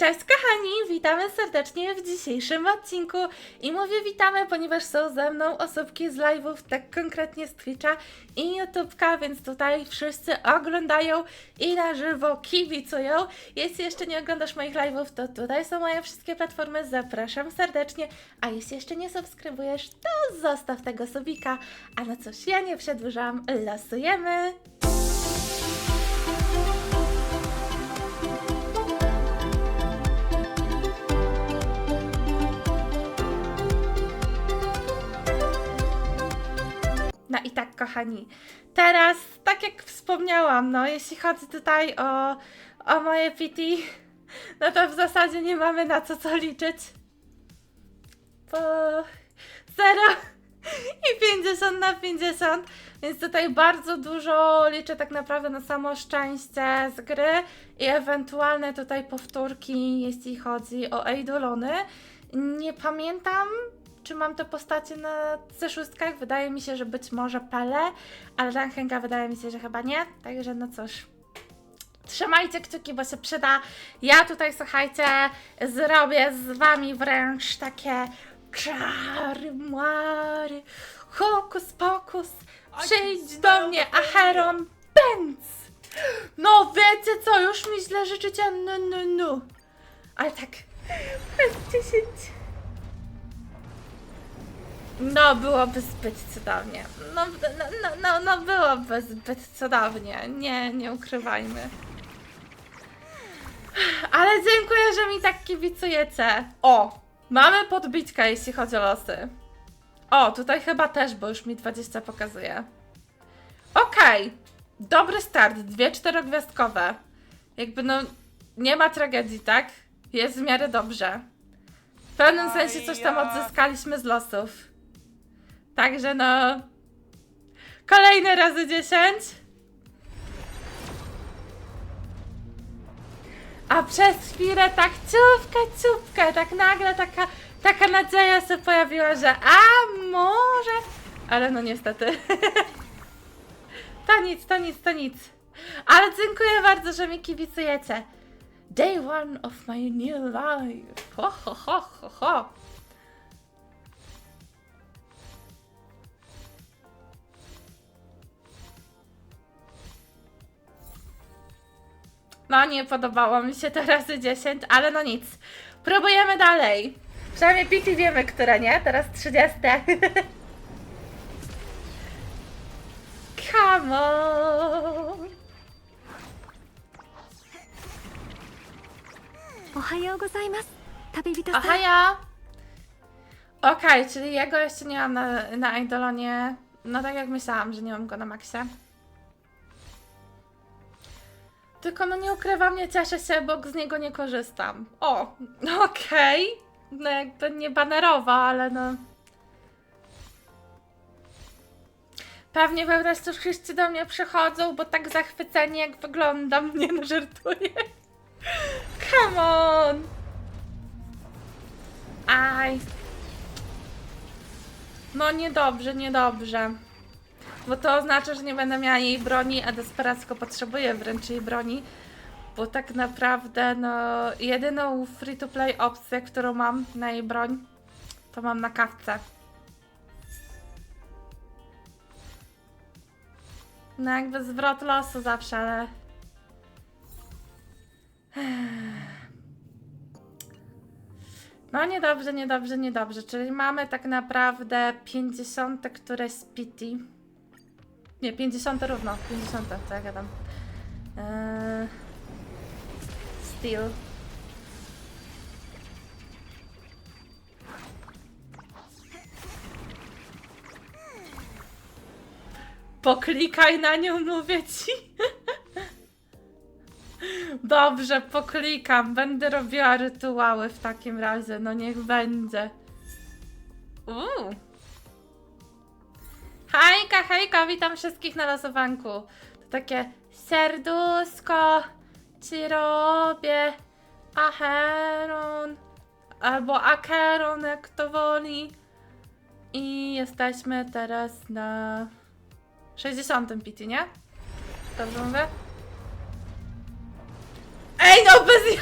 Cześć kochani, witamy serdecznie w dzisiejszym odcinku. I mówię witamy, ponieważ są ze mną osobki z live'ów, tak konkretnie z Twitcha i YouTubeka, więc tutaj wszyscy oglądają i na żywo kibicują. Jeśli jeszcze nie oglądasz moich live'ów, to tutaj są moje wszystkie platformy, zapraszam serdecznie, a jeśli jeszcze nie subskrybujesz, to zostaw tego subika, a na coś ja nie przedłużam, losujemy! No i tak, kochani, teraz, tak jak wspomniałam, no jeśli chodzi tutaj o, o moje PT, no to w zasadzie nie mamy na co co liczyć. Bo 0 i 50 na 50, więc tutaj bardzo dużo liczę tak naprawdę na samo szczęście z gry i ewentualne tutaj powtórki, jeśli chodzi o Eidolony. Nie pamiętam, czy mam te postacie na C6? Wydaje mi się, że być może Pele, ale Rankenga wydaje mi się, że chyba nie. Także no cóż. Trzymajcie kciuki, bo się przyda. Ja tutaj, słuchajcie, zrobię z wami wręcz takie czary, mary, hokus pokus, przyjdź do mnie, Acheron, pędz! No wiecie co, już mi źle życzycie, no, no, no. Ale tak, bez 10. No, byłoby zbyt cudownie. No, no, no, no, no byłoby zbyt cudownie. Nie, nie ukrywajmy. Ale dziękuję, że mi tak kibicujecie. O, mamy podbitkę, jeśli chodzi o losy. O, tutaj chyba też, bo już mi 20 pokazuje. Okej, dobry start, dwie czterogwiazdkowe. Jakby no, nie ma tragedii, tak? Jest w miarę dobrze. W pewnym sensie coś tam odzyskaliśmy z losów. Także no. Kolejne razy 10. A przez chwilę tak ciupkę, ciupkę, tak nagle taka, taka nadzieja się pojawiła, że a może. Ale no niestety. to nic, to nic, to nic. Ale dziękuję bardzo, że mi kibicujecie. Day one of my new life. Ho, ho, ho, ho, ho. No nie podobało mi się to razy 10, ale no nic. Próbujemy dalej. Przynajmniej PT wiemy, które nie. Teraz 30. Come on. おはようございます旅人さん Aha, ja. Okej, czyli jego jeszcze nie mam na, na Idolonie. No tak jak myślałam, że nie mam go na maksie. Tylko no nie ukrywam, nie cieszę się, bo z niego nie korzystam. O, no okej. No jakby nie banerowa, ale no... Pewnie we wreszcie wszyscy do mnie przychodzą, bo tak zachwyceni jak wyglądam. Nie no, żartuję. Come on! Aj. No niedobrze, niedobrze. Bo to oznacza, że nie będę miała jej broni, a desperacko potrzebuję wręcz jej broni. Bo tak naprawdę, no, jedyną free-to-play opcję, którą mam na jej broń, to mam na kawce. No jakby zwrot losu zawsze, ale... No niedobrze, niedobrze, niedobrze. Czyli mamy tak naprawdę 50 któreś z pity. Nie, 50 równo. 50, co ja gadam. Eee... Steel. Poklikaj na nią, mówię ci. Dobrze, poklikam. Będę robiła rytuały w takim razie. No niech będzie. Uuu. Hejka, hejka, witam wszystkich na losowanku. To takie serduszko ci robię. Acheron. Albo Acheron, jak to woli. I jesteśmy teraz na 60 pity, nie? Dobrze mówię? Ej, no bez...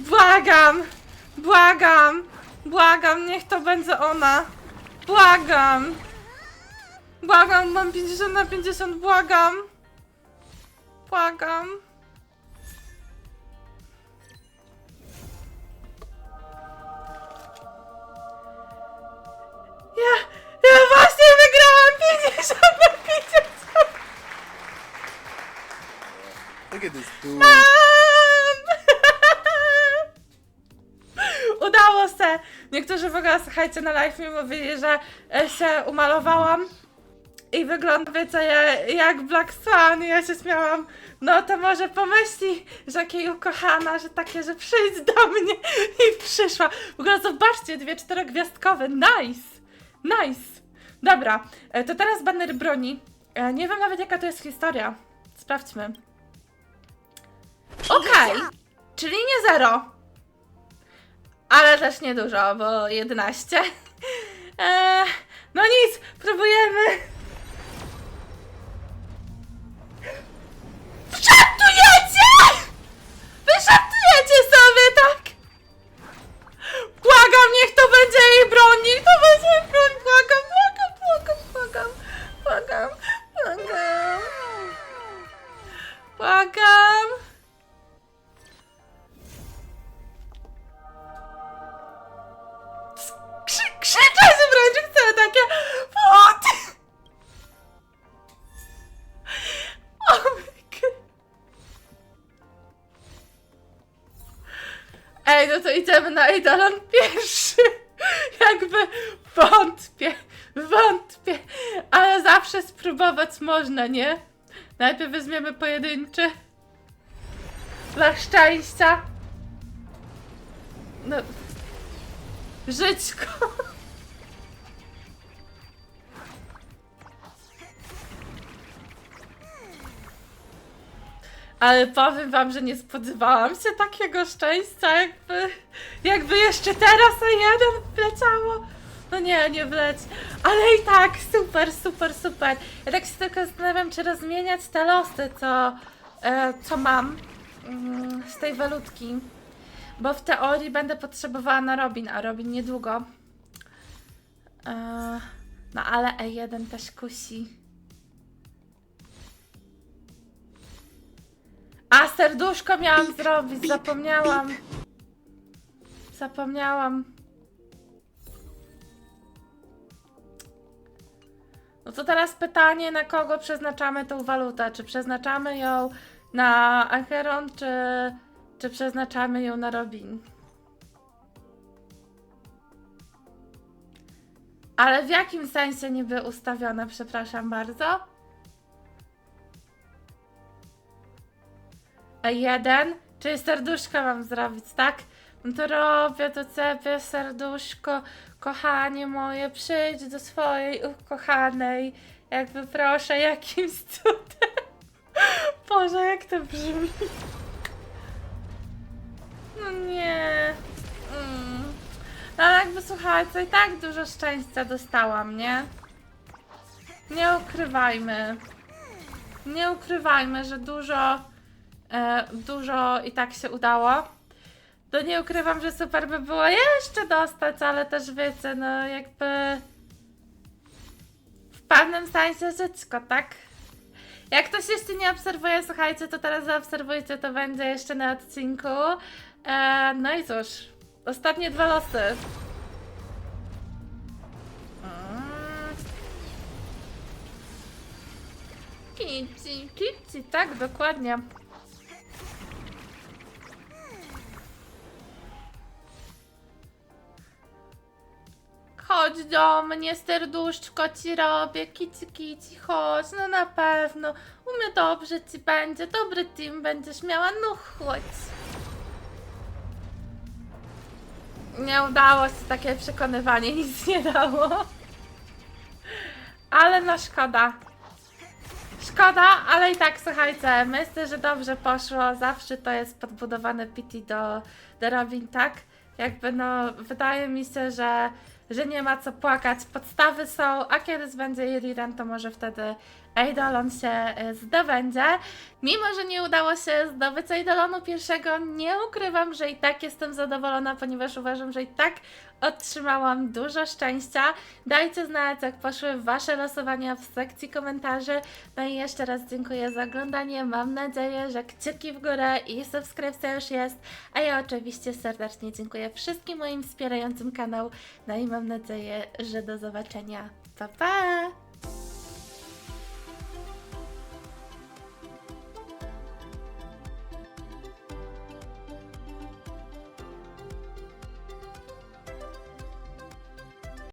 Błagam! Błagam! Błagam, niech to będzie ona! Błagam! Błagam, mam 50 na 50, błagam! Błagam! Ja, ja właśnie wygrałam 50 na 50! Look at this dude. Niektórzy w ogóle, słuchajcie, na live mi mówili, że się umalowałam i wygląda, wiecie, ja- jak Black Swan i ja się śmiałam. No to może pomyśli, że jakiej ukochana, że takie, że przyjdź do mnie i przyszła. W ogóle zobaczcie, dwie czterogwiazdkowe, nice! Nice! Dobra, e, to teraz baner broni. E, Nie wiem nawet jaka to jest historia. Sprawdźmy. Okej, czyli nie zero. Ale też nie dużo, bo 11. Eee, no nic, próbujemy. No to idziemy na Eidolon pierwszy. Jakby wątpię, wątpię, ale zawsze spróbować można, nie? Najpierw weźmiemy pojedynczy. Dla szczęścia. No. Żyćko. Ale powiem wam, że nie spodziewałam się takiego szczęścia, jakby, jakby jeszcze teraz o jeden wleciało. No nie, nie wleć. Ale i tak, super, super, super. Ja tak się tylko zastanawiam, czy rozmieniać te losy, co, e, co mam mm, z tej walutki. Bo w teorii będę potrzebowała na Robin, a Robin niedługo. E, no ale E1 też kusi. Serduszko miałam zrobić, zapomniałam. Zapomniałam. No to teraz pytanie, na kogo przeznaczamy tą walutę? Czy przeznaczamy ją na Acheron, czy, czy przeznaczamy ją na Robin? Ale w jakim sensie niby ustawione, przepraszam bardzo? E1, czyli serduszko mam zrobić, tak? No to robię do ciebie serduszko, kochanie moje, przyjdź do swojej ukochanej. Jakby proszę, jakimś cudem. Boże, jak to brzmi. No nie. Mm. No ale jakby słuchajcie, i tak dużo szczęścia dostałam, nie? Nie ukrywajmy. Nie ukrywajmy, że dużo, dużo i tak się udało. To nie ukrywam, że super by było jeszcze dostać, ale też wiecie, no jakby w pewnym sensie żyćko, tak? Jak ktoś jeszcze nie obserwuje, słuchajcie, to teraz zaobserwujcie, to będzie jeszcze na odcinku. E, no i cóż, ostatnie dwa losy. Mm. Kici, kici, tak, dokładnie. Chodź do mnie, serduszko ci robię, kici, kici, chodź, no na pewno. U mnie dobrze ci będzie, dobry team będziesz miała, no chodź. Nie udało się takie przekonywanie, nic nie dało. Ale no szkoda. Szkoda, ale i tak słuchajcie, myślę, że dobrze poszło. Zawsze to jest podbudowane PT do, do Robin, tak? Jakby no, wydaje mi się, że, że nie ma co płakać. Podstawy są, a kiedy będzie Iriran, to może wtedy Eidolon się y, zdobędzie. Mimo, że nie udało się zdobyć Eidolonu pierwszego, nie ukrywam, że i tak jestem zadowolona, ponieważ uważam, że i tak otrzymałam dużo szczęścia. Dajcie znać, jak poszły Wasze losowania w sekcji komentarzy. No i jeszcze raz dziękuję za oglądanie. Mam nadzieję, że kciuki w górę i subskrypcja już jest. A ja oczywiście serdecznie dziękuję wszystkim moim wspierającym kanał. No i mam nadzieję, że do zobaczenia. Pa, pa!